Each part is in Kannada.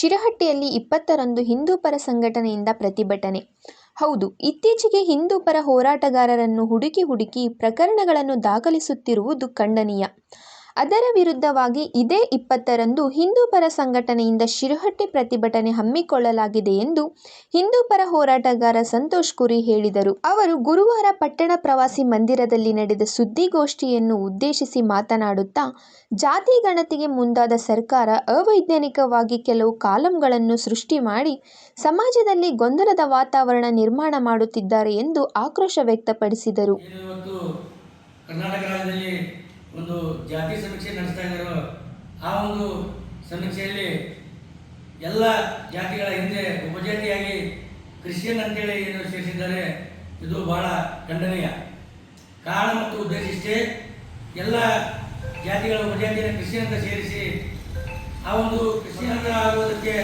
ಜಿಲ್ಲೆಯಲ್ಲಿ ಇಪ್ಪತ್ತರಂದು ಹಿಂದೂಪರ ಸಂಘಟನೆಯಿಂದ ಪ್ರತಿಭಟನೆ. ಹೌದು ಇತ್ತೀಚೆಗೆ ಹಿಂದೂಪರ ಹೋರಾಟಗಾರರನ್ನು ಹುಡುಕಿ ಹುಡುಕಿ ಪ್ರಕರಣಗಳನ್ನು ದಾಖಲಿಸುತ್ತಿರುವುದು ಖಂಡನೀಯ. ಅದರ ವಿರುದ್ಧವಾಗಿ ಇದೇ ಇಪ್ಪತ್ತರಂದು ಹಿಂದೂಪರ ಸಂಘಟನೆಯಿಂದ ಶಿರಹಟ್ಟಿ ಪ್ರತಿಭಟನೆ ಹಮ್ಮಿಕೊಳ್ಳಲಾಗಿದೆ ಎಂದು ಹಿಂದೂಪರ ಹೋರಾಟಗಾರ ಸಂತೋಷ್ ಕುರಿ ಹೇಳಿದರು. ಅವರು ಗುರುವಾರ ಪಟ್ಟಣ ಪ್ರವಾಸಿ ಮಂದಿರದಲ್ಲಿ ನಡೆದ ಸುದ್ದಿಗೋಷ್ಠಿಯನ್ನು ಉದ್ದೇಶಿಸಿ ಮಾತನಾಡುತ್ತಾ, ಜಾತಿ ಗಣತಿಗೆ ಮುಂದಾದ ಸರ್ಕಾರ ಅವೈಜ್ಞಾನಿಕವಾಗಿ ಕೆಲವು ಕಾಲಂಗಳನ್ನು ಸೃಷ್ಟಿ ಮಾಡಿ ಸಮಾಜದಲ್ಲಿ ಗೊಂದಲದ ವಾತಾವರಣ ನಿರ್ಮಾಣ ಮಾಡುತ್ತಿದ್ದಾರೆ ಎಂದು ಆಕ್ರೋಶ ವ್ಯಕ್ತಪಡಿಸಿದರು. ಕರ್ನಾಟಕ ರಾಜ್ಯದಲ್ಲಿ ಒಂದು ಜಾತಿ ಸಮೀಕ್ಷೆ ನಡೆಸ್ತಾ ಇದ್ದಾರೋ ಆ ಒಂದು ಸಮೀಕ್ಷೆಯಲ್ಲಿ ಎಲ್ಲ ಜಾತಿಗಳ ಹಿಂದೆ ಉಪಜಾತಿಯಾಗಿ ಕ್ರಿಶ್ಚಿಯನ್ ಅಂತೇಳಿ ಏನು ಸೇರಿಸಿದ್ದಾರೆ, ಇದು ಬಹಳ ಖಂಡನೀಯ. ಕಾರಣ ಮತ್ತು ಉದ್ದೇಶ ಇಷ್ಟೇ, ಎಲ್ಲ ಜಾತಿಗಳ ಉಪಜಾತಿಯ ಕ್ರಿಶ್ಚಿಯನ್ ಅಂತ ಸೇರಿಸಿ, ಆ ಒಂದು ಕ್ರಿಶ್ಚಿಯನ್ ಅಂತ ಆಗುವುದಕ್ಕೆ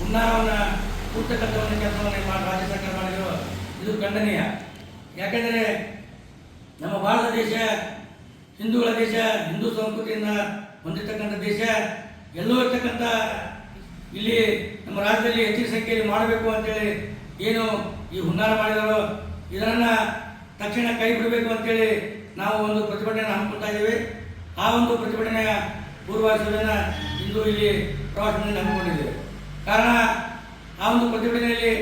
ಹುನ್ನಾರವನ್ನು ಒಂದು ಕೆಲಸವನ್ನು ಮಾಡಿ ರಾಜ್ಯ ಸರ್ಕಾರ ಮಾಡಿದ್ರು ಇದು ಖಂಡನೀಯ. ಯಾಕೆಂದರೆ, ನಮ್ಮ ಭಾರತ ದೇಶ ಹಿಂದೂಗಳ ದೇಶ, ಹಿಂದೂ ಸಂಸ್ಕೃತಿಯಿಂದ ಹೊಂದಿರತಕ್ಕಂಥ ದೇಶ, ಎಲ್ಲೋ ಇರ್ತಕ್ಕಂಥ ಇಲ್ಲಿ ನಮ್ಮ ರಾಜ್ಯದಲ್ಲಿ ಹೆಚ್ಚಿನ ಸಂಖ್ಯೆಯಲ್ಲಿ ಮಾಡಬೇಕು ಅಂತೇಳಿ ಏನು ಈ ಹುನ್ನಾರ ಮಾಡಿದಾರೋ, ಇದನ್ನು ತಕ್ಷಣ ಕೈ ಬಿಡಬೇಕು ಅಂತೇಳಿ ನಾವು ಒಂದು ಪ್ರತಿಭಟನೆ ಹಮ್ಮಿಕೊಳ್ತಾ ಇದ್ದೀವಿ. ಆ ಒಂದು ಪ್ರತಿಭಟನೆಯ ಪೂರ್ವ ಸಭೆಯನ್ನು ಇಂದು ಇಲ್ಲಿ ಪ್ರವಾಸದಲ್ಲಿ ಹಮ್ಮಿಕೊಂಡಿದ್ದೇವೆ. ಕಾರಣ, ಆ ಒಂದು ಪ್ರತಿಭಟನೆಯಲ್ಲಿ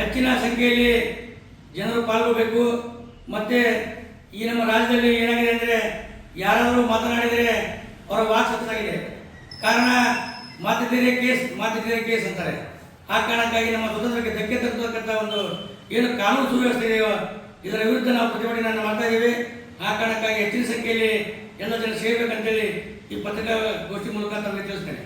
ಹೆಚ್ಚಿನ ಸಂಖ್ಯೆಯಲ್ಲಿ ಜನರು ಪಾಲ್ಗೊಳ್ಬೇಕು. ಮತ್ತೆ ಈ ನಮ್ಮ ರಾಜ್ಯದಲ್ಲಿ ಏನಾಗಿದೆ ಅಂದರೆ ಯಾರಾದರೂ ಮಾತನಾಡಿದರೆ ಅವರ ವಾಕ್ ಸತ್ತಾಗಿದೆ. ಕಾರಣ ಮಾತಿದ್ದೀರಿ ಕೇಸ್ ಮಾತಿದ್ದೀರಿ ಕೇಸ್ ಅಂತಾರೆ. ಆ ಕಾರಣಕ್ಕಾಗಿ ನಮ್ಮ ಸ್ವತಂತ್ರಕ್ಕೆ ಧಕ್ಕೆ ತರ್ತಕ್ಕಂಥ ಒಂದು ಏನು ಕಾನೂನು ಸುವ್ಯವಸ್ಥೆ ಇದೆಯೋ, ಇದರ ವಿರುದ್ಧ ನಾವು ಪ್ರತಿಭಟನೆಯನ್ನು ಮಾಡ್ತಾ ಇದ್ದೀವಿ. ಆ ಕಾರಣಕ್ಕಾಗಿ ಹೆಚ್ಚಿನ ಸಂಖ್ಯೆಯಲ್ಲಿ ಎಲ್ಲ ಜನ ಸೇರ್ಬೇಕಂತೇಳಿ ಈ ಪತ್ರಿಕಾಗೋಷ್ಠಿ ಮೂಲಕ ತಮಗೆ ತಿಳಿಸ್ತೇನೆ.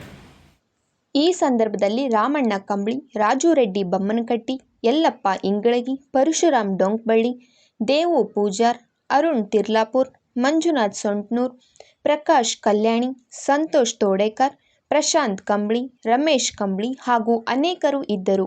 ಈ ಸಂದರ್ಭದಲ್ಲಿ ರಾಮಣ್ಣ ಕಂಬಳಿ, ರಾಜು ರೆಡ್ಡಿ ಬಮ್ಮನಕಟ್ಟಿ, ಯಲ್ಲಪ್ಪ ಇಂಗಳಗಿ, ಪರಶುರಾಮ್ ಡೊಂಕ್ಬಳ್ಳಿ, ದೇವು ಪೂಜಾರ್, ಅರುಣ್ ತಿರ್ಲಾಪುರ್ ಮಂಜುನಾಥ್ ಸೊಂಟ್ನೂರ್ ಪ್ರಕಾಶ್ ಕಲ್ಯಾಣಿ ಸಂತೋಷ್ ತೋಡೇಕರ್ ಪ್ರಶಾಂತ್ ಕಂಬಳಿ ರಮೇಶ್ ಕಂಬಳಿ ಹಾಗೂ ಅನೇಕರು ಇದ್ದರು.